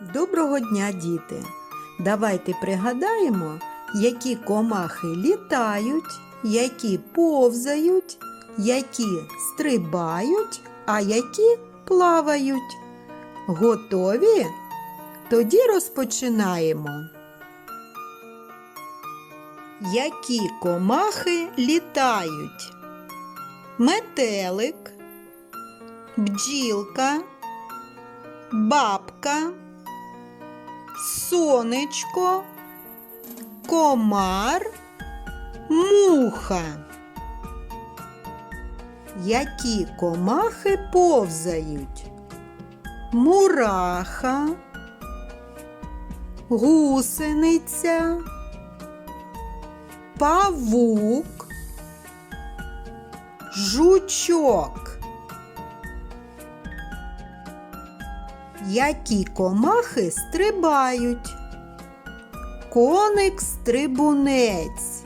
Доброго дня, діти! Давайте пригадаємо, які комахи літають, які повзають, які стрибають, а які плавають. Готові? Тоді розпочинаємо. Які комахи літають? Метелик, бджілка, бабка, сонечко, комар, муха. Які комахи повзають? Мураха, гусениця, павук, жучок. Які комахи стрибають? Коник стрибунець.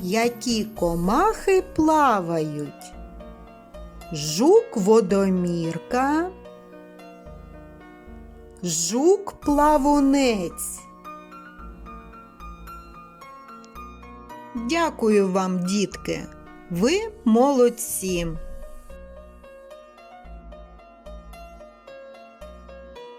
Які комахи плавають? Жук водомірка, жук плавунець. Дякую вам, дітки. Ви молодці.